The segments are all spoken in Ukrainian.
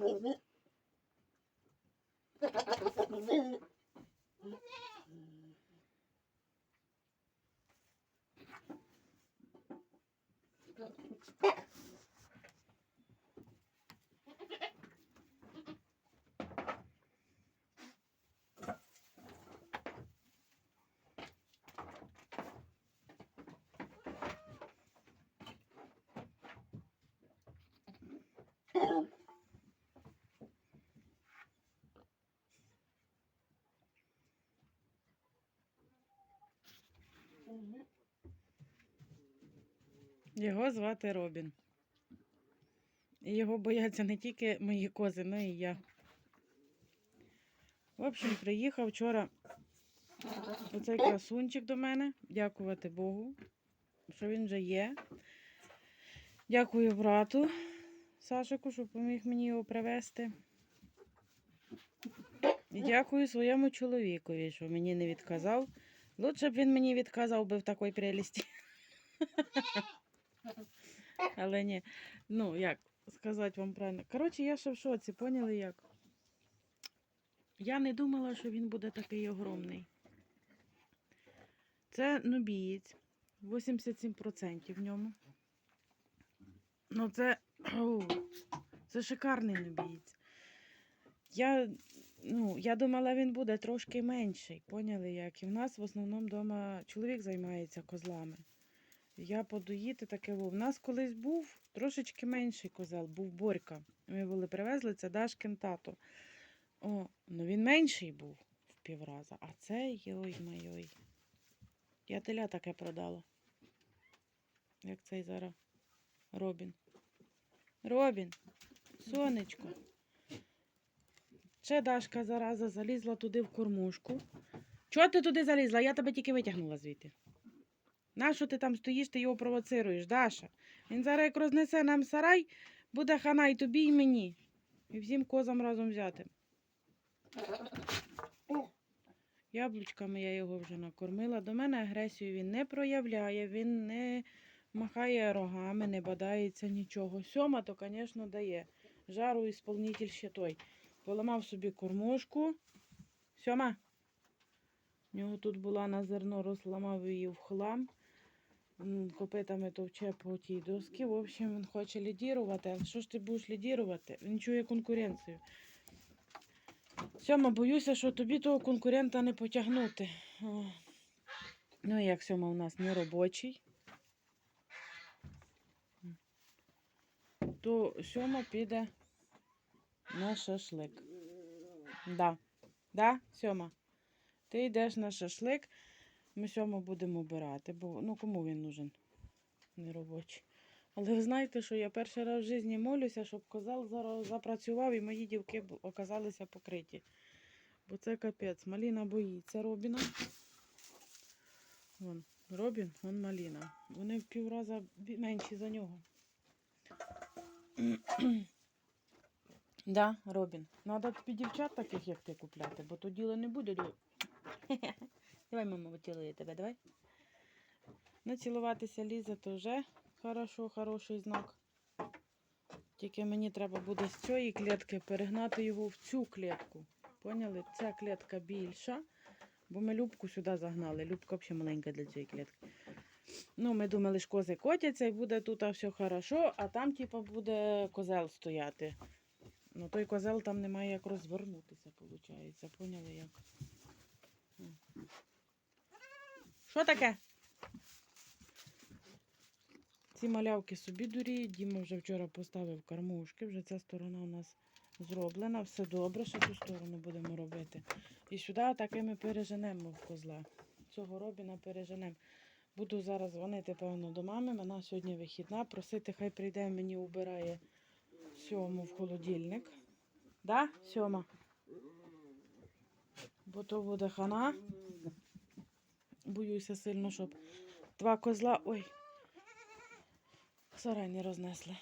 我们 Його звати Робін. І його бояться не тільки мої кози, але і я. В общем, приїхав вчора оцей красунчик до мене. Дякувати Богу, що він вже є. Дякую брату Сашику, що поміг мені його привезти. І дякую своєму чоловікові, що мені не відказав. Лучше б він мені відказав би в такій прелісті. Але ні. Ну, як сказати вам правильно. Коротше, я ще в шоці, поняли як? Я не думала, що він буде такий огромний. Це нубієць. 87% в ньому. Ну, це. це шикарний нубієць. Я, ну, я думала, він буде трошки менший. Поняли як? І в нас в основному вдома чоловік займається козлами. Я подоїти таке. во. В нас колись був трошечки менший козел, був Борька. Ми були привезли, це Дашкин тато. О, ну він менший був в півраза. А цей йой майой. Я теля таке продала. Як цей зараз Робін. Робін, сонечко. Ще Дашка зараза залізла туди в кормушку. Чого ти туди залізла? Я тебе тільки витягнула звідти. Нащо ти там стоїш, ти його провоцируєш, Даша? Він зараз як рознесе нам сарай, буде хана і тобі, і мені. І всім козам разом взяти. Яблучками я його вже накормила. До мене агресію він не проявляє, він не махає рогами, не бадається нічого. Сьома, то, звісно, дає. Жару ісполнитель ще той. Поламав собі кормушку. Сьома. У нього тут була на зерно, розламав її в хлам. Копитами товче по тій доски. В общем, він хоче лідірувати. А що ж ти будеш лідірувати? Він чує конкуренцію. Сьома, боюся, що тобі того конкурента не потягнути. О. Ну, як сьома у нас не робочий, то сьома піде на шашлик. Да. Да, сьома. Ти йдеш на шашлик, ми сьому будемо обирати, бо ну кому він нужен? Не робочий. Але ви знаєте, що я перший раз в житті молюся, щоб козел запрацював і мої дівки оказалися покриті. Бо це капець. Маліна боїться Робіна. Вон, Робін, вон Маліна. Вони в півраза менші за нього. да, Робін. Надо тобі дівчат таких, як ти, купляти, бо то діло не буде. Давай, мама, поцілує тебе, давай. Націлуватися лізе, то вже хорошо, хороший знак. Тільки мені треба буде з цієї клітки перегнати його в цю клітку. Поняли? Ця клітка більша, бо ми Любку сюди загнали. Любка взагалі маленька для цієї клітки. Ну, ми думали, що кози котяться і буде тут все хорошо, а там, типу, буде козел стояти. Ну, той козел там немає як розвернутися, виходить. Поняли як? Що таке? Ці малявки собі дуріють. Діма вже вчора поставив кормушки, вже ця сторона у нас зроблена, все добре, ще ту сторону будемо робити. І сюди таки ми переженемо в козла. Цього робіна переженемо. Буду зараз дзвонити, певно, до мами. Вона сьогодні вихідна. Просити, хай прийде, мені убирає сьому в холодильник. Да, сьома? Бо то буде хана. Боюся сильно, щоб два козла. Ой, сарай не рознесли.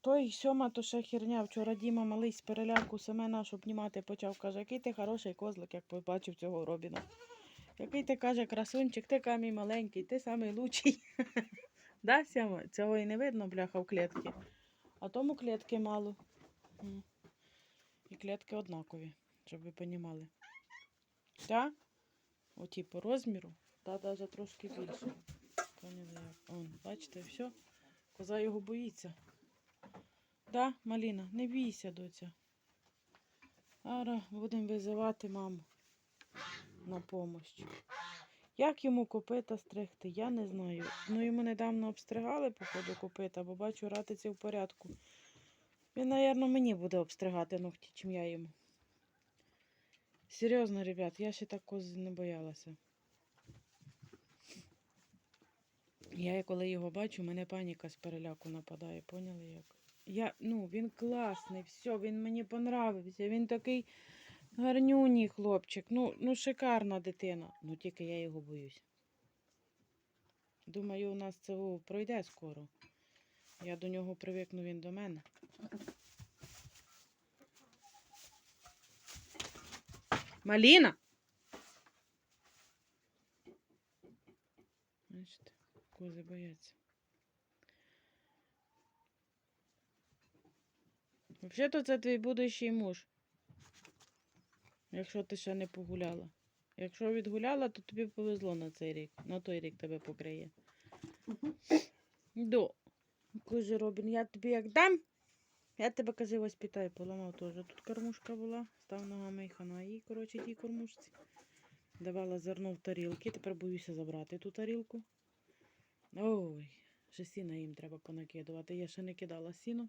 Той сьома, то ще херня. Вчора Діма малий з переляку Семена, щоб знімати почав. Каже, який ти хороший козлик, як побачив цього Робіна. Який ти каже, красунчик, ти камій маленький, ти самий лучший. да, Сьома? Цього і не видно, бляха, в клітці. А тому клітки мало. І клітки однакові, щоб ви понімали. Та? Оті по розміру, та навіть трошки більше. Поняли як? Он, бачите, все. Коза його боїться. Да, Маліна, не бійся, доця. Ара, будемо визивати маму на помощь. Як йому копита стригти, я не знаю. Ну, йому недавно обстригали, походу, копита, бо бачу, ратиці в порядку. Він, напевно, мені буде обстригати ногті, чим я йому. Серйозно, ребят, я ще так кози не боялася. Я коли його бачу, мене паніка з переляку нападає, поняли як? Я, ну, він класний, все, він мені понравився. Він такий гарнюній хлопчик. Ну, ну шикарна дитина. Ну тільки я його боюсь. Думаю, у нас це пройде скоро. Я до нього привикну, він до мене. Маліна! Бачите, кози бояться. Взагалі-то це твій будущий муж. Якщо ти ще не погуляла. Якщо відгуляла, то тобі повезло на цей рік. На той рік тебе покриє. До. Каже Робін, я тобі як дам. Я тебе каже, воспитаю, поламав теж. Тут кормушка була, став ногами і хана їй, коротше, тій кормушці. Давала зерно в тарілки, тепер боюся забрати ту тарілку. Ой, ще сіна їм треба понакидувати. Я ще не кидала сіно.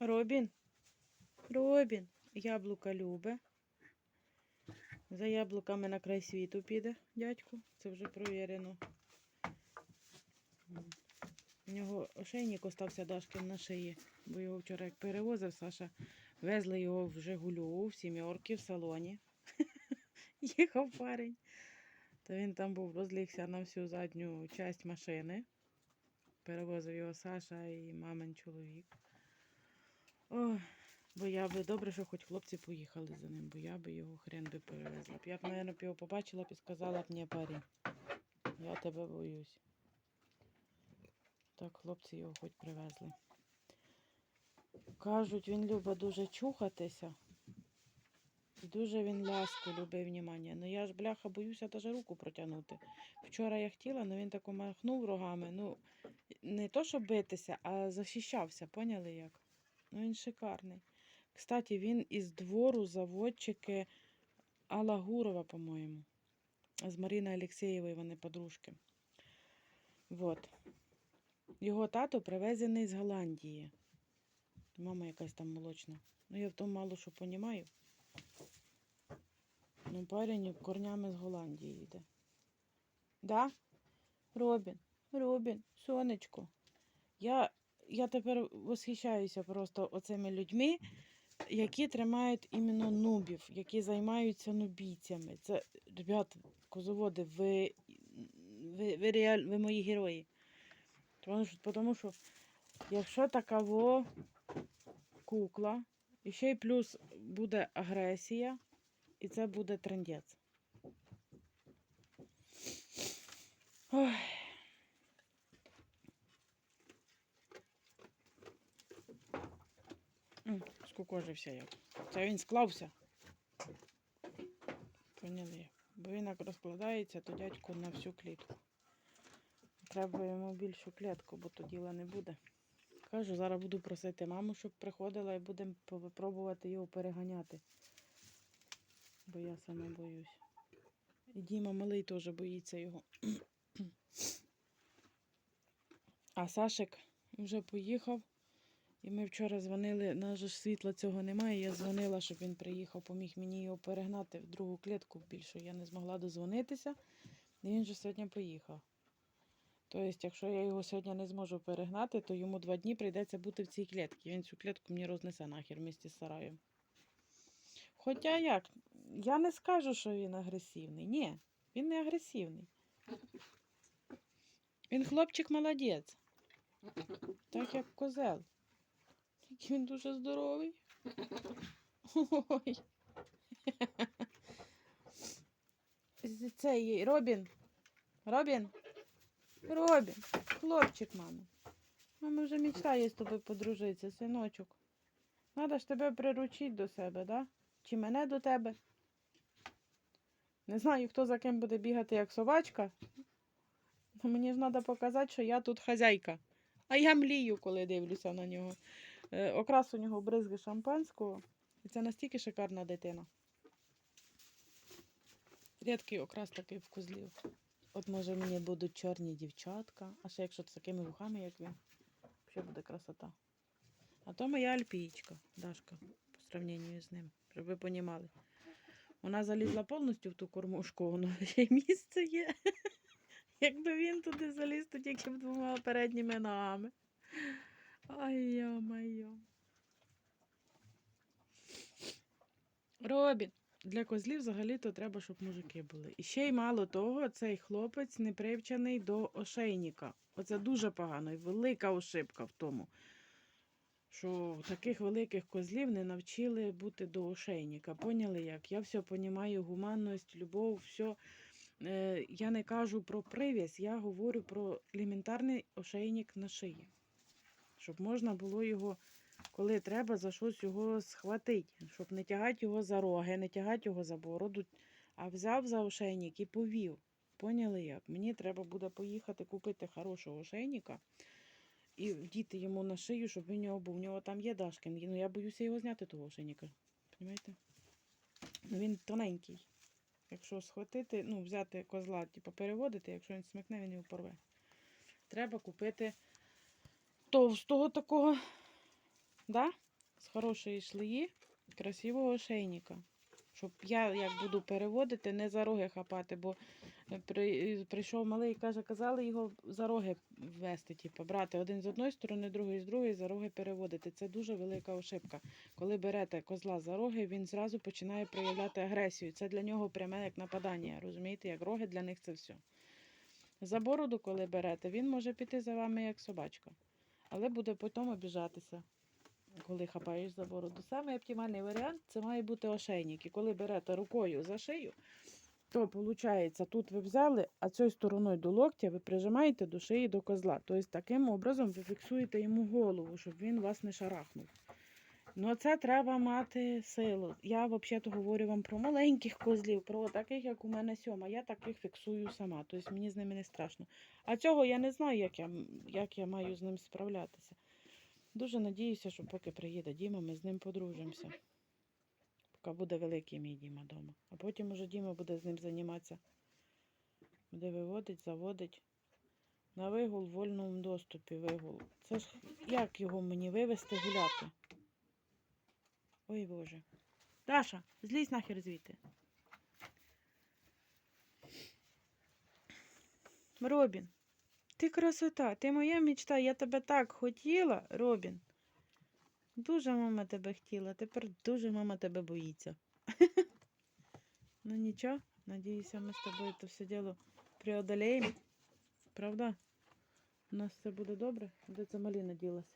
Робін. Робін. Яблука любе. За яблуками на край світу піде, дядьку. Це вже провірено. У нього ошейник остався Дашкин на шиї, бо його вчора як перевозив Саша. Везли його в Жигулю, в сім'yorки в салоні. Їхав парень. То він там був, розлігся на всю задню часть машини. Перевозив його Саша і мамин чоловік. Ой, бо я би добре, що хоч хлопці поїхали за ним, бо я би його хрен би перевезла. Я б, мабуть, його побачила б і сказала б, ні, парень, я тебе боюсь. Так, хлопці його хоч привезли. Кажуть, він любить дуже чухатися. І дуже він ласку любить внимання. Ну я ж бляха боюся даже руку протягнути. Вчора я хотіла, але він тако махнув рогами. Ну, не то, щоб битися, а захищався, поняли як? Ну, він шикарний. Кстати, він із двору заводчики Алла Гурова, по-моєму. З Мариною Алексеєвою вони подружки. Вот. Його тато привезений з Голландії. Мама якась там молочна. Ну, я в тому мало що понімаю. Ну, парень корнями з Голландії йде. Да? Робін, Робін, сонечко. Я, я тепер восхищаюся просто оцими людьми, які тримають іменно нубів, які займаються нубійцями. Це, ребят, козоводи, ви, ви, ви, реаль, ви мої герої. Тому що, якщо такаво кукла, і ще й плюс буде агресія, і це буде трендець. Ой. Скукожився як. Це він склався. Поняли. Бо він як розкладається, то дядько на всю клітку. Треба йому більшу клітку, бо то діла не буде. Кажу, зараз буду просити маму, щоб приходила і будемо пробувати його переганяти. Бо я сама боюсь. І Діма малий теж боїться його. А Сашик вже поїхав. І ми вчора дзвонили, на ж світла цього немає. Я дзвонила, щоб він приїхав, поміг мені його перегнати в другу клітку більшу. Я не змогла дозвонитися, і він же сьогодні поїхав. Тобто, якщо я його сьогодні не зможу перегнати, то йому два дні прийдеться бути в цій клітці. Він цю клітку мені рознесе нахер вместе з сараєм. Хоча як, я не скажу, що він агресивний. Ні, він не агресивний. Він хлопчик молодець. Так як козел. Тільки він дуже здоровий. Ой. Цей Робін. Робін. Робін. Хлопчик, мами. Мама вже мечтає з тобою подружитися, синочок. Надо ж тебе приручити до себе, да? Чи мене до тебе? Не знаю, хто за ким буде бігати, як собачка. Ну, мені ж треба показати, що я тут хазяйка. А я млію, коли дивлюся на нього. Е, окрас у нього бризги шампанського. І це настільки шикарна дитина. Рідкий окрас такий в козлів. От може мені будуть чорні дівчатка, а ще якщо з такими вухами, як він, взагалі буде красота. А то моя альпійчка, Дашка, по сравненню з ним, щоб ви понімали. Вона залізла повністю в ту кормушку, воно ще й місце є. Якби він туди заліз, то тільки б двома передніми ногами. Ай йо-майо. Робін. Для козлів взагалі-то треба, щоб мужики були. І ще й мало того, цей хлопець не привчений до ошейника. Оце дуже погано і велика ошибка в тому, що таких великих козлів не навчили бути до ошейника. Поняли як? Я все понімаю, гуманність, любов, все. Я не кажу про прив'язь, я говорю про елементарний ошейник на шиї. Щоб можна було його, коли треба, за щось його схватити, щоб не тягати його за роги, не тягати його за бороду, а взяв за ошейник і повів. Поняли як? Мені треба буде поїхати купити хорошого ошейника і вдіти йому на шию, щоб він у нього був. У нього там є Дашкин. Ну я боюся його зняти, того ошейника. Понимаєте? Ну, він тоненький. Якщо схватити, ну, взяти козла, типу, переводити, якщо він смикне, він його порве. Треба купити товстого такого, да? з хорошої шлеї, красивого ошейника. Щоб я, як буду переводити, не за роги хапати, бо е, при, прийшов малий і каже, казали його за роги вести, типу, брати один з одної сторони, другий з другої, за роги переводити. Це дуже велика ошибка. Коли берете козла за роги, він зразу починає проявляти агресію. Це для нього пряме як нападання. Розумієте, як роги для них це все. За бороду, коли берете, він може піти за вами як собачка, але буде потім обіжатися, коли хапаєш за бороду. Саме оптимальний варіант це має бути ошейник. І коли берете рукою за шию, то виходить, тут ви взяли, а цією стороною до локтя ви прижимаєте до шиї до козла. Тобто таким образом ви фіксуєте йому голову, щоб він вас не шарахнув. Ну, це треба мати силу. Я взагалі говорю вам про маленьких козлів, про таких, як у мене сьома. Я таких фіксую сама, тобто мені з ними не страшно. А цього я не знаю, як я, як я маю з ним справлятися. Дуже надіюся, що поки приїде Діма, ми з ним подружимося. Поки буде великий мій Діма вдома. А потім уже Діма буде з ним займатися. Буде виводить, заводить. На вигул в вольному доступі вигул. Це ж як його мені вивести гуляти? Ой Боже. Даша, злізь нахер звідти. Робін, ти красота, ти моя мечта, я тебе так хотіла, Робін. Дуже мама тебе хотіла, тепер дуже мама тебе боїться. ну нічого, надіюся, ми з тобою це все діло преодолеємо. Правда? У нас все буде добре. Де це маліна ділась?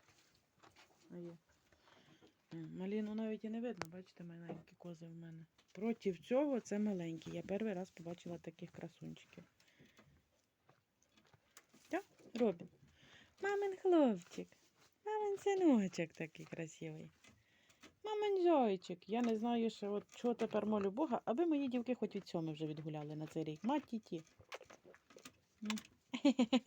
А є. Маліну навіть і не видно, бачите, маленькі кози в мене. Проти цього це маленькі. Я перший раз побачила таких красунчиків. Робін. Мамин хлопчик. Мамин синочок такий красивий. Мамин зайчик. Я не знаю, що от чого тепер молю Бога, аби мої дівки хоч від сьоми вже відгуляли на цей рік. Мать ті.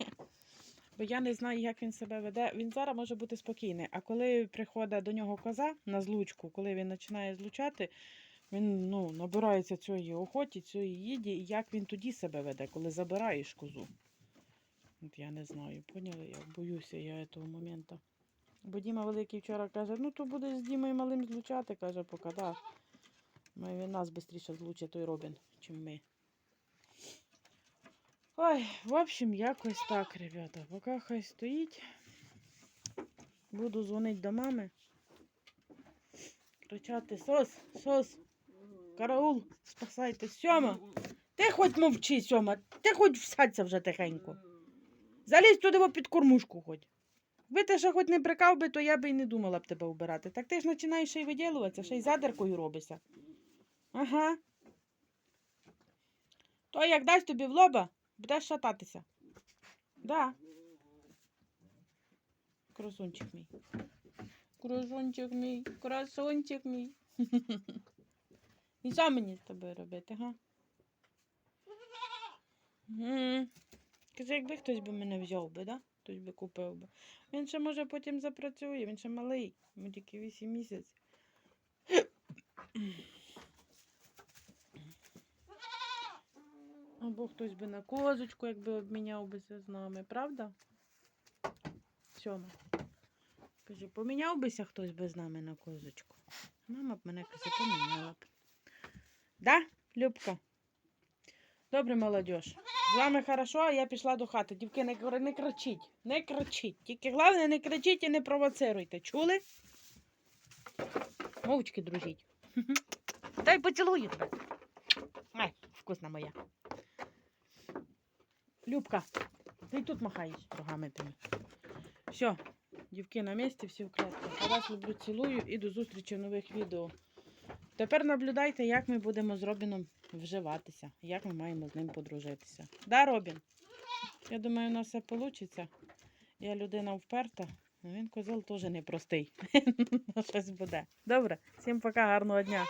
Бо я не знаю, як він себе веде. Він зараз може бути спокійний. А коли приходить до нього коза на злучку, коли він починає злучати, він ну, набирається цієї охоті, цієї їді, і як він тоді себе веде, коли забираєш козу. От я не знаю, поняли? Я боюся я цього моменту. Бо Діма Великий вчора каже, ну то буде з Дімою малим злучати, каже, поки да. Ми він нас швидше злучить той Робін, чим ми. Ой, в общем, якось так, ребята. Поки хай стоїть. Буду дзвонити до мами. Кричати сос, сос, караул, спасайте, сьома. Ти хоч мовчи, сьома, ти хоч всадься вже тихенько. Залізь туди під кормушку хоч. Ви ти ще хоч не брикав би, то я би і не думала б тебе вбирати. Так ти ж починаєш ще й виділуватися, ще й задеркою робишся. Ага. То як дасть тобі в лоба, будеш шататися. Да. Красунчик мій. Красунчик мій, красунчик мій. І що мені з тобою робити, га? Якби хтось би мене взяв би, да? Хтось би купив би. Він ще може потім запрацює, він ще малий, йому тільки 8 місяців. Або хтось би на козочку, якби обміняв бися з нами, правда? Сьома. Каже, поміняв бися хтось би з нами на козочку. Мама б мене каже, поміняла б. Да, Любка? Добре, молодь. З вами хорошо, а я пішла до хати. Дівки, не, не кричіть, не кричіть. Тільки головне, не кричіть і не провоцируйте. Чули? Мовчки, дружіть. Дай поцілую тебе. Ай, вкусна моя. Любка, ти тут махаєш рогами тими. Все, дівки на місці, всі в клетках. Я вас люблю, цілую і до зустрічі в нових відео. Тепер наблюдайте, як ми будемо з Робіном вживатися, як ми маємо з ним подружитися. Да, Робін? Я думаю, у нас все вийде. Я людина вперта, а він козел теж непростий. Щось буде. Добре, всім пока, гарного дня.